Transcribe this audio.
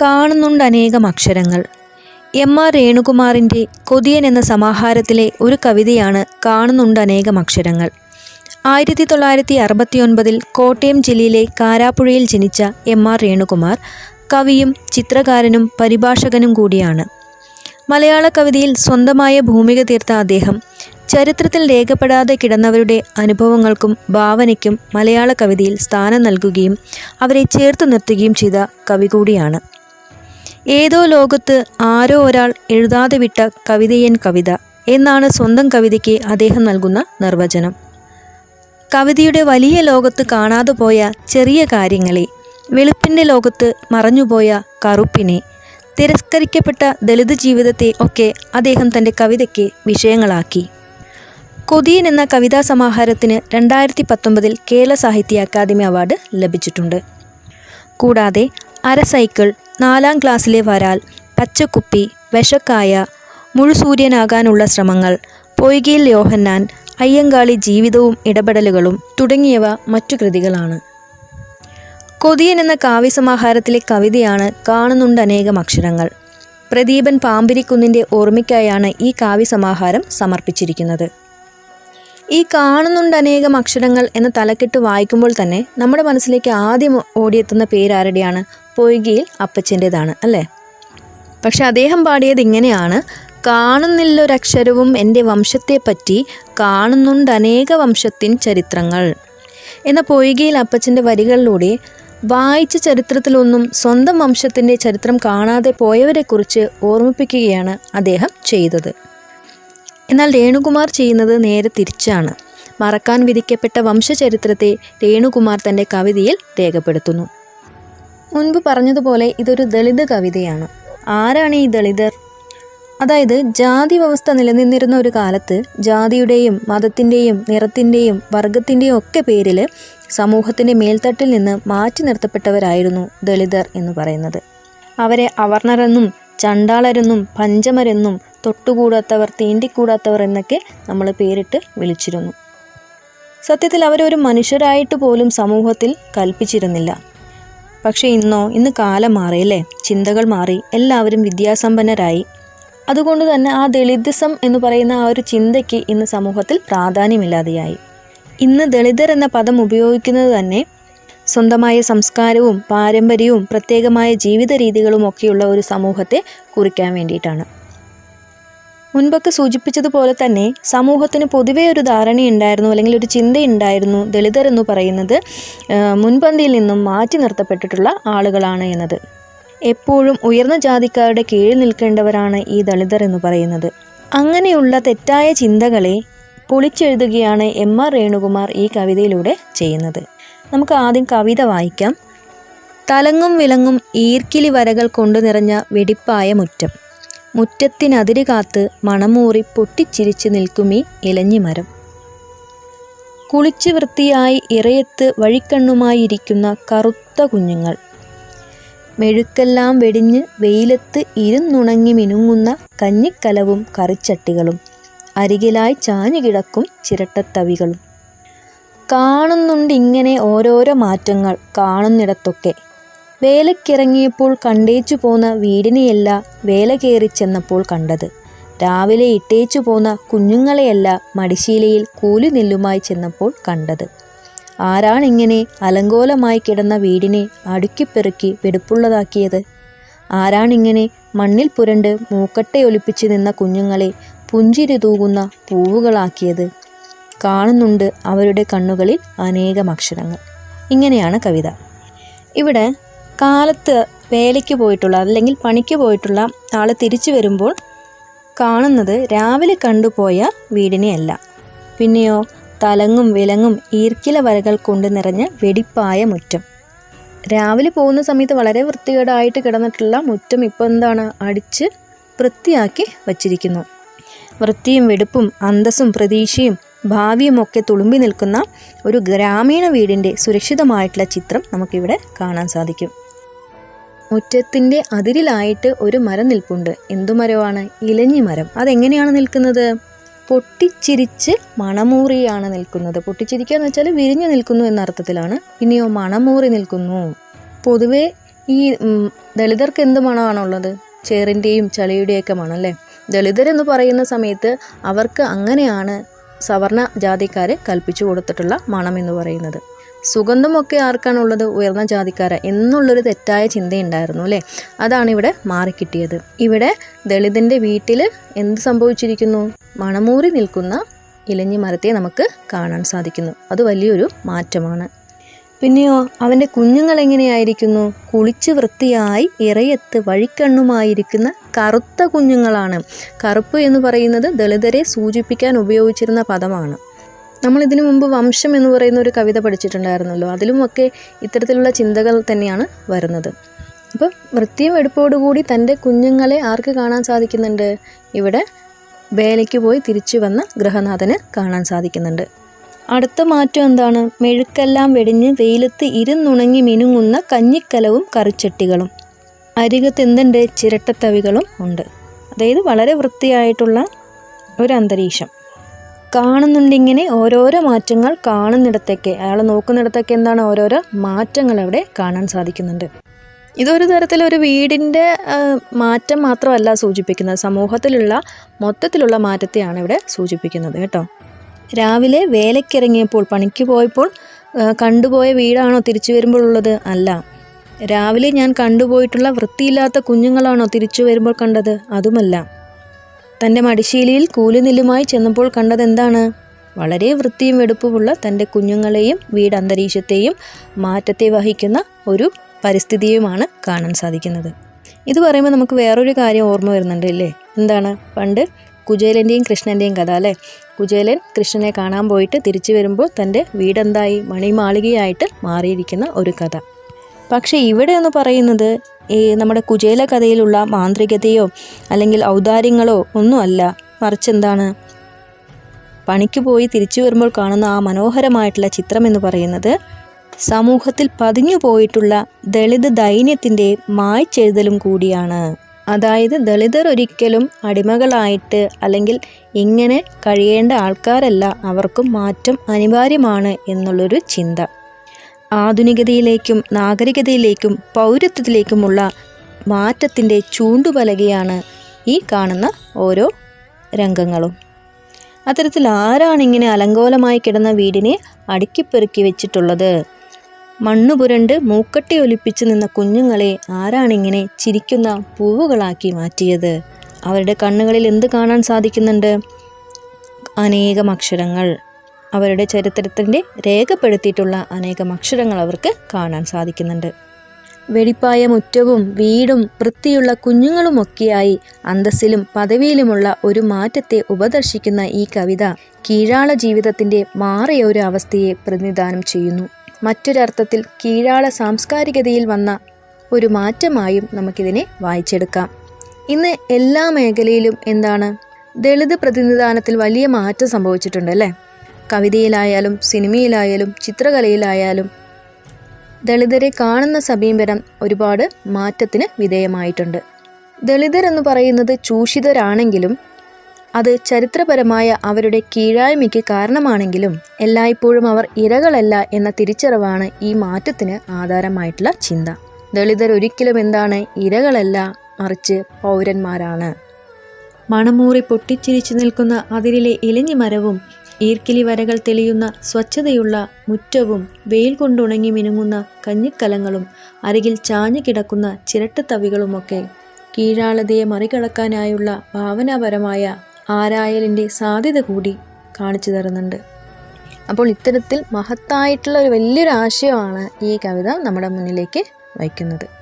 കാണുന്നുണ്ട് അനേകം അക്ഷരങ്ങൾ. എം ആർ രേണുകുമാറിന്റെ കൊതിയൻ എന്ന സമാഹാരത്തിലെ ഒരു കവിതയാണ് കാണുന്നുണ്ട് അനേകം അക്ഷരങ്ങൾ. ആയിരത്തി തൊള്ളായിരത്തി അറുപത്തിയൊൻപതിൽ കോട്ടയം ജില്ലയിലെ കാരാപ്പുഴയിൽ ജനിച്ച എം ആർ രേണുകുമാർ കവിയും ചിത്രകാരനും പരിഭാഷകനും കൂടിയാണ്. മലയാള കവിതയിൽ സ്വന്തമായ ഭൂമിക തീർത്ത അദ്ദേഹം ചരിത്രത്തിൽ രേഖപ്പെടാതെ കിടന്നവരുടെ അനുഭവങ്ങൾക്കും ഭാവനയ്ക്കും മലയാള കവിതയിൽ സ്ഥാനം നൽകുകയും അവരെ ചേർത്ത് നിർത്തുകയും ചെയ്ത കവി കൂടിയാണ്. ഏതോ ലോകത്ത് ആരോ ഒരാൾ എഴുതാതെ വിട്ട കവിതയൻ കവിത എന്നാണ് സ്വന്തം കവിതയ്ക്ക് അദ്ദേഹം നൽകുന്ന നിർവചനം. കവിതയുടെ വലിയ ലോകത്ത് കാണാതെ പോയ ചെറിയ കാര്യങ്ങളെ വെളുപ്പിന്റെ ലോകത്ത് മറഞ്ഞുപോയ കറുപ്പിനെ തിരസ്കരിക്കപ്പെട്ട ദളിത് ജീവിതത്തെ ഒക്കെ അദ്ദേഹം തന്റെ കവിതയ്ക്ക് വിഷയങ്ങളാക്കി. കൊതിയൻ എന്ന കവിതാ സമാഹാരത്തിന് രണ്ടായിരത്തി പത്തൊമ്പതിൽ കേരള സാഹിത്യ അക്കാദമി അവാർഡ് ലഭിച്ചിട്ടുണ്ട്. കൂടാതെ അര സൈക്കിൾ നാലാം ക്ലാസ്സിലെ വരാൽ പച്ചക്കുപ്പി വിഷക്കായ മുഴുസൂര്യനാകാനുള്ള ശ്രമങ്ങൾ പൊയ്കയിൽ യോഹന്നാൻ അയ്യങ്കാളി ജീവിതവും ഇടപെടലുകളും തുടങ്ങിയവ മറ്റു കൃതികളാണ്. കൊതിയൻ എന്ന കാവ്യസമാഹാരത്തിലെ കവിതയാണ് കാണുന്നുണ്ട് അനേകം അക്ഷരങ്ങൾ. പ്രദീപൻ പാമ്പിരിക്കുന്നിന്റെ ഓർമ്മയ്ക്കായാണ് ഈ കാവ്യസമാഹാരം സമർപ്പിച്ചിരിക്കുന്നത്. ഈ കാണുന്നുണ്ട് അനേകം അക്ഷരങ്ങൾ എന്ന തലക്കെട്ട് വായിക്കുമ്പോൾ തന്നെ നമ്മുടെ മനസ്സിലേക്ക് ആദ്യം ഓടിയെത്തുന്ന പേരാരുടെയാണ് പൊയ്കയിൽ അപ്പച്ചന്റേതാണ് അല്ലേ? പക്ഷെ അദ്ദേഹം പാടിയത് ഇങ്ങനെയാണ് കാണുന്നില്ലൊരക്ഷരവും എന്റെ വംശത്തെപ്പറ്റി കാണുന്നുണ്ട് അനേക വംശത്തിൻ ചരിത്രങ്ങൾ. എന്ന പൊയ്കയിൽ അപ്പച്ചന്റെ വരികളിലൂടെ വായിച്ച ചരിത്രത്തിലൊന്നും സ്വന്തം വംശത്തിന്റെ ചരിത്രം കാണാതെ പോയവരെക്കുറിച്ച് ഓർമ്മിപ്പിക്കുകയാണ് അദ്ദേഹം ചെയ്തത്. എന്നാൽ രേണുകുമാർ ചെയ്യുന്നത് നേരെ തിരിച്ചാണ്. മറക്കാൻ വിധിക്കപ്പെട്ട വംശചരിത്രത്തെ രേണുകുമാർ തന്റെ കവിതയിൽ രേഖപ്പെടുത്തുന്നു. മുൻപ് പറഞ്ഞതുപോലെ ഇതൊരു ദളിത് കവിതയാണ്. ആരാണ് ഈ ദളിതർ? അതായത് ജാതി വ്യവസ്ഥ നിലനിന്നിരുന്ന ഒരു കാലത്ത് ജാതിയുടെയും മതത്തിന്റെയും നിറത്തിന്റെയും വർഗത്തിന്റെയും ഒക്കെ പേരിൽ സമൂഹത്തിന്റെ മേൽത്തട്ടിൽ നിന്ന് മാറ്റി നിർത്തപ്പെട്ടവരായിരുന്നു ദളിതർ എന്ന് പറയുന്നത്. അവരെ അവർണരെന്നും ചണ്ടാളരെന്നും പഞ്ചമരെന്നും തൊട്ടുകൂടാത്തവർ തീണ്ടിക്കൂടാത്തവർ എന്നൊക്കെ നമ്മൾ പേരിട്ട് വിളിച്ചിരുന്നു. സത്യത്തിൽ അവരൊരു മനുഷ്യരായിട്ട് പോലും സമൂഹത്തിൽ കൽപ്പിച്ചിരുന്നില്ല. പക്ഷേ ഇന്നോ ഇന്ന് കാലം മാറി അല്ലേ? ചിന്തകൾ മാറി. എല്ലാവരും വിദ്യാസമ്പന്നരായി. അതുകൊണ്ട് തന്നെ ആ ദളിതിസം എന്ന് പറയുന്ന ആ ഒരു ചിന്തയ്ക്ക് ഇന്ന് സമൂഹത്തിൽ പ്രാധാന്യമില്ലാതെയായി. ഇന്ന് ദളിതർ എന്ന പദം ഉപയോഗിക്കുന്നത് തന്നെ സ്വന്തമായ സംസ്കാരവും പാരമ്പര്യവും പ്രത്യേകമായ ജീവിത രീതികളും ഒക്കെയുള്ള ഒരു സമൂഹത്തെ കുറിക്കാൻ വേണ്ടിയിട്ടാണ്. മുൻപൊക്കെ സൂചിപ്പിച്ചതുപോലെ തന്നെ സമൂഹത്തിന് പൊതുവേ ഒരു ധാരണയുണ്ടായിരുന്നു അല്ലെങ്കിൽ ഒരു ചിന്തയുണ്ടായിരുന്നു ദളിതർ എന്ന് പറയുന്നത് മുൻപന്തിയിൽ നിന്നും മാറ്റി നിർത്തപ്പെട്ടിട്ടുള്ള ആളുകളാണ് എന്നത്. എപ്പോഴും ഉയർന്ന ജാതിക്കാരുടെ കീഴിൽ നിൽക്കേണ്ടവരാണ് ഈ ദളിതർ എന്ന് പറയുന്നത്. അങ്ങനെയുള്ള തെറ്റായ ചിന്തകളെ പൊളിച്ചെഴുതുകയാണ് എം ആർ രേണുകുമാർ ഈ കവിതയിലൂടെ ചെയ്യുന്നത്. നമുക്ക് ആദ്യം കവിത വായിക്കാം. തലങ്ങും വിലങ്ങും ഈർക്കിലി വരകൾ കൊണ്ടു നിറഞ്ഞ വെടിപ്പായ മുറ്റം. മുറ്റത്തിനതിര് കാത്ത് മണമൂറി പൊട്ടിച്ചിരിച്ചു നിൽക്കുമീ ഇലഞ്ഞിമരം. കുളിച്ചു വൃത്തിയായി ഇറയത്ത് വഴിക്കണ്ണുമായിരിക്കുന്ന കറുത്ത കുഞ്ഞുങ്ങൾ. മെഴുക്കെല്ലാം വെടിഞ്ഞ് വെയിലത്ത് ഇരുന്നുണങ്ങി മിനുങ്ങുന്ന കഞ്ഞിക്കലവും കറിച്ചട്ടികളും. അരികിലായി ചാഞ്ഞു കിടക്കും ചിരട്ടത്തവികളും. കാണുന്നുണ്ടിങ്ങനെ ഓരോരോ മാറ്റങ്ങൾ കാണുന്നിടത്തൊക്കെ. വേലക്കിറങ്ങിയപ്പോൾ കണ്ടേച്ചു പോന്ന വീടിനെയല്ല വേല കയറി ചെന്നപ്പോൾ കണ്ടത്. രാവിലെ ഇട്ടേച്ചു പോന്ന കുഞ്ഞുങ്ങളെയല്ല മടിശീലയിൽ കൂലി നെല്ലുമായി ചെന്നപ്പോൾ കണ്ടത്. ആരാണിങ്ങനെ അലങ്കോലമായി കിടന്ന വീടിനെ അടുക്കിപ്പെറുക്കി വെടുപ്പുള്ളതാക്കിയത്? ആരാണിങ്ങനെ മണ്ണിൽ പുരണ്ട് മൂക്കട്ടയൊലിപ്പിച്ച് നിന്ന കുഞ്ഞുങ്ങളെ പുഞ്ചിരി തൂകുന്ന പൂവുകളാക്കിയത്? കാണുന്നുണ്ട് അവരുടെ കണ്ണുകളിൽ അനേകം അക്ഷരങ്ങൾ. ഇങ്ങനെയാണ് കവിത. ഇവിടെ കാലത്ത് വേലയ്ക്ക് പോയിട്ടുള്ള അല്ലെങ്കിൽ പണിക്ക് പോയിട്ടുള്ള ആൾ തിരിച്ചു വരുമ്പോൾ കാണുന്നത് രാവിലെ കണ്ടുപോയ വീടിനെയല്ല. പിന്നെയോ തലങ്ങും വിലങ്ങും ഈർക്കില വരകൾ കൊണ്ട് നിറഞ്ഞ വെടിപ്പായ മുറ്റം. രാവിലെ പോകുന്ന സമയത്ത് വളരെ വൃത്തികേടായിട്ട് കിടന്നിട്ടുള്ള മുറ്റം ഇപ്പോൾ എന്താണ്? അടിച്ച് വൃത്തിയാക്കി വച്ചിരിക്കുന്നു. വൃത്തിയും വെടുപ്പും അന്തസ്സും പ്രതീക്ഷയും ഭാവിയുമൊക്കെ തുളുമ്പി നിൽക്കുന്ന ഒരു ഗ്രാമീണ വീടിന്റെ സുരക്ഷിതമായിട്ടുള്ള ചിത്രം നമുക്കിവിടെ കാണാൻ സാധിക്കും. മുറ്റത്തിന്റെ അതിരിലായിട്ട് ഒരു മരം നിൽപ്പുണ്ട്. എന്തു മരമാണ്? ഇലഞ്ഞി മരം. അതെങ്ങനെയാണ് നിൽക്കുന്നത്? പൊട്ടിച്ചിരിച്ച് മണമൂറിയാണ് നിൽക്കുന്നത്. പൊട്ടിച്ചിരിക്കുക എന്ന് വെച്ചാൽ വിരിഞ്ഞു നിൽക്കുന്നു എന്ന അർത്ഥത്തിലാണ്. പിന്നെയോ മണമൂറി നിൽക്കുന്നു. പൊതുവേ ഈ ദളിതർക്ക് എന്ത് മണമാണുള്ളത്? ചേറിന്റെയും ചളിയുടെയൊക്കെ മണമല്ലേ ദളിതരെന്ന് പറയുന്ന സമയത്ത് അവർക്ക് അങ്ങനെയാണ് സവർണ ജാതിക്കാരെ കൽപ്പിച്ചു കൊടുത്തിട്ടുള്ള മണം എന്ന് പറയുന്നത്. സുഗന്ധമൊക്കെ ആർക്കാണുള്ളത്? ഉയർന്ന ജാതിക്കാര. എന്നുള്ളൊരു തെറ്റായ ചിന്തയുണ്ടായിരുന്നു അല്ലേ? അതാണ് ഇവിടെ മാറിക്കിട്ടിയത്. ഇവിടെ ദളിതന്റെ വീട്ടിൽ എന്ത് സംഭവിച്ചിരിക്കുന്നു? മണമൂറി നിൽക്കുന്ന ഇലഞ്ഞി മരത്തെ നമുക്ക് കാണാൻ സാധിക്കുന്നു. അത് വലിയൊരു മാറ്റമാണ്. പിന്നെയോ അവന്റെ കുഞ്ഞുങ്ങൾ എങ്ങനെയായിരിക്കുന്നു? കുളിച്ച് വൃത്തിയായി ഇറയത്ത് വഴിക്കണ്ണുമായിരിക്കുന്ന കറുത്ത കുഞ്ഞുങ്ങളാണ്. കറുപ്പ് എന്ന് പറയുന്നത് ദളിതരെ സൂചിപ്പിക്കാൻ ഉപയോഗിച്ചിരുന്ന പദമാണ്. നമ്മൾ ഇതിനു മുമ്പ് വംശം എന്ന് പറയുന്ന ഒരു കവിത പഠിച്ചിട്ടുണ്ടായിരുന്നല്ലോ. അതിലുമൊക്കെ ഇത്തരത്തിലുള്ള ചിന്തകൾ തന്നെയാണ് വരുന്നത്. അപ്പോൾ വൃത്തിയും എടുപ്പോടുകൂടി തന്റെ കുഞ്ഞുങ്ങളെ ആർക്ക് കാണാൻ സാധിക്കുന്നുണ്ട്? ഇവിടെ വേലയ്ക്ക് പോയി തിരിച്ചു വന്ന ഗൃഹനാഥന് കാണാൻ സാധിക്കുന്നുണ്ട്. അടുത്ത മാറ്റം എന്താണ്? മെഴുക്കെല്ലാം വെടിഞ്ഞ് വെയിലത്ത് ഇരുന്നുണങ്ങി മിനുങ്ങുന്ന കഞ്ഞിക്കലവും കറിച്ചട്ടികളും. അരികത്ത് എന്തുണ്ട് ചിരട്ടത്തവികളും ഉണ്ട്. അതായത് വളരെ വൃത്തിയായിട്ടുള്ള ഒരു അന്തരീക്ഷം. കാണുന്നുണ്ടിങ്ങനെ ഓരോരോ മാറ്റങ്ങൾ കാണുന്നിടത്തേക്ക് അയാൾ നോക്കുന്നിടത്തൊക്കെ എന്താണ് ഓരോരോ മാറ്റങ്ങൾ അവിടെ കാണാൻ സാധിക്കുന്നുണ്ട്. ഇതൊരു തരത്തിലൊരു വീടിന്റെ ആ, മാറ്റം മാത്രമല്ല സൂചിപ്പിക്കുന്നത്. സമൂഹത്തിലുള്ള മൊത്തത്തിലുള്ള മാറ്റത്തെയാണ് ഇവിടെ സൂചിപ്പിക്കുന്നത് കേട്ടോ. രാവിലെ വേലയ്ക്കിറങ്ങിയപ്പോൾ പണിക്ക് പോയപ്പോൾ കണ്ടുപോയ വീടാണോ തിരിച്ചു വരുമ്പോൾ ഉള്ളത് അല്ല. രാവിലെ ഞാൻ കണ്ടുപോയിട്ടുള്ള വൃത്തിയില്ലാത്ത കുഞ്ഞുങ്ങളാണോ തിരിച്ചു വരുമ്പോൾ കണ്ടത്? അതുമല്ല. തന്റെ മടിശീലിയിൽ കൂലിനില്ലുമായി ചെന്നപ്പോൾ കണ്ടത് എന്താണ് വളരെ വൃത്തിയും വെടുപ്പുമുള്ള തന്റെ കുഞ്ഞുങ്ങളെയും വീട് അന്തരീക്ഷത്തെയും മാറ്റത്തെ വഹിക്കുന്ന ഒരു പരിസ്ഥിതിയുമാണ് കാണാൻ സാധിക്കുന്നത്. ഇത് പറയുമ്പോൾ നമുക്ക് വേറൊരു കാര്യം ഓർമ്മ വരുന്നുണ്ട് അല്ലേ? എന്താണ്? പണ്ട് കുചേലന്റെയും കൃഷ്ണന്റെയും കഥ അല്ലേ? കുചേലൻ കൃഷ്ണനെ കാണാൻ പോയിട്ട് തിരിച്ചു വരുമ്പോൾ തന്റെ വീടെന്തായി? മണിമാളികയായിട്ട് മാറിയിരിക്കുന്ന ഒരു കഥ. പക്ഷേ ഇവിടെ എന്ന് പറയുന്നത് ഈ നമ്മുടെ കുചേല കഥയിലുള്ള മാന്ത്രികതയോ അല്ലെങ്കിൽ ഔദാര്യങ്ങളോ ഒന്നുമല്ല മറിച്ച് എന്താണ്? പണിക്ക് പോയി തിരിച്ചു വരുമ്പോൾ കാണുന്ന ആ മനോഹരമായിട്ടുള്ള ചിത്രം എന്ന് പറയുന്നത് സമൂഹത്തിൽ പതിഞ്ഞു പോയിട്ടുള്ള ദളിത് ദൈന്യത്തിന്റെ മായ്ച്ചെഴുതലും കൂടിയാണ്. അതായത് ദളിതർ ഒരിക്കലും അടിമകളായിട്ട് അല്ലെങ്കിൽ ഇങ്ങനെ കഴിയേണ്ട ആൾക്കാരല്ല അവർക്കും മാറ്റം അനിവാര്യമാണ് എന്നുള്ളൊരു ചിന്ത. ആധുനികതയിലേക്കും നാഗരികതയിലേക്കും പൗരത്വത്തിലേക്കുമുള്ള മാറ്റത്തിന്റെ ചൂണ്ടുപലകയാണ് ഈ കാണുന്ന ഓരോ രംഗങ്ങളും. അത്തരത്തിൽ ആരാണ് ഇങ്ങനെ അലങ്കോലമായി കിടന്ന വീടിനെ അടുക്കിപ്പെറുക്കി വെച്ചിട്ടുള്ളത്? മണ്ണു പുരണ്ട് മൂക്കട്ടി ഒലിപ്പിച്ചു നിന്ന കുഞ്ഞുങ്ങളെ ആരാണിങ്ങനെ ചിരിക്കുന്ന പൂവുകളാക്കി മാറ്റിയത്? അവരുടെ കണ്ണുകളിൽ എന്ത് കാണാൻ സാധിക്കുന്നുണ്ട്? അനേകം അക്ഷരങ്ങൾ. അവരുടെ ചരിത്രത്തിന്റെ രേഖപ്പെടുത്തിയിട്ടുള്ള അനേകം അക്ഷരങ്ങൾ അവർക്ക് കാണാൻ സാധിക്കുന്നുണ്ട്. വെടിപ്പായ മുറ്റവും വീടും വൃത്തിയുള്ള കുഞ്ഞുങ്ങളുമൊക്കെയായി അന്തസ്സിലും പദവിയിലുമുള്ള ഒരു മാറ്റത്തെ ഉപദർശിക്കുന്ന ഈ കവിത കീഴാള ജീവിതത്തിന്റെ മാറിയ ഒരു അവസ്ഥയെ പ്രതിനിധാനം ചെയ്യുന്നു. മറ്റൊരർത്ഥത്തിൽ കീഴാള സാംസ്കാരികതയിൽ വന്ന ഒരു മാറ്റമായും നമുക്കിതിനെ വായിച്ചെടുക്കാം. ഇന്ന് എല്ലാ മേഖലയിലും എന്താണ് ദളിത് പ്രതിനിധാനത്തിൽ വലിയ മാറ്റം സംഭവിച്ചിട്ടുണ്ട് അല്ലേ? കവിതയിലായാലും സിനിമയിലായാലും ചിത്രകലയിലായാലും ദളിതരെ കാണുന്ന സമീപനം ഒരുപാട് മാറ്റത്തിന് വിധേയമായിട്ടുണ്ട്. ദളിതരെന്ന് പറയുന്നത് ചൂഷിതരാണെങ്കിലും അത് ചരിത്രപരമായ അവരുടെ കീഴായ്മയ്ക്ക് കാരണമാണെങ്കിലും എല്ലായ്പ്പോഴും അവർ ഇരകളല്ല എന്ന തിരിച്ചറിവാണ് ഈ മാറ്റത്തിന് ആധാരമായിട്ടുള്ള ചിന്ത. ദളിതർ ഒരിക്കലും എന്താണ് ഇരകളല്ല മറിച്ച് പൗരന്മാരാണ്. മണമൂറി പൊട്ടിച്ചിരിച്ചു നിൽക്കുന്ന അതിരിലെ ഇലഞ്ഞി മരവും ഈർക്കിലി വരകൾ തെളിയുന്ന സ്വച്ഛതയുള്ള മുറ്റവും വെയിൽ കൊണ്ടുണങ്ങി മിനുങ്ങുന്ന കഞ്ഞിക്കലങ്ങളും അരികിൽ ചാഞ്ഞു കിടക്കുന്ന ചിരട്ടത്തവികളുമൊക്കെ കീഴാളതയെ മറികടക്കാനായുള്ള ഭാവനാപരമായ ആരായലിന്റെ സാധ്യത കൂടി കാണിച്ചു തരുന്നുണ്ട്. അപ്പോൾ ഇത്തരത്തിൽ മഹത്തായിട്ടുള്ള ഒരു വലിയൊരു ആശയമാണ് ഈ കവിത നമ്മുടെ മുന്നിലേക്ക് വയ്ക്കുന്നത്.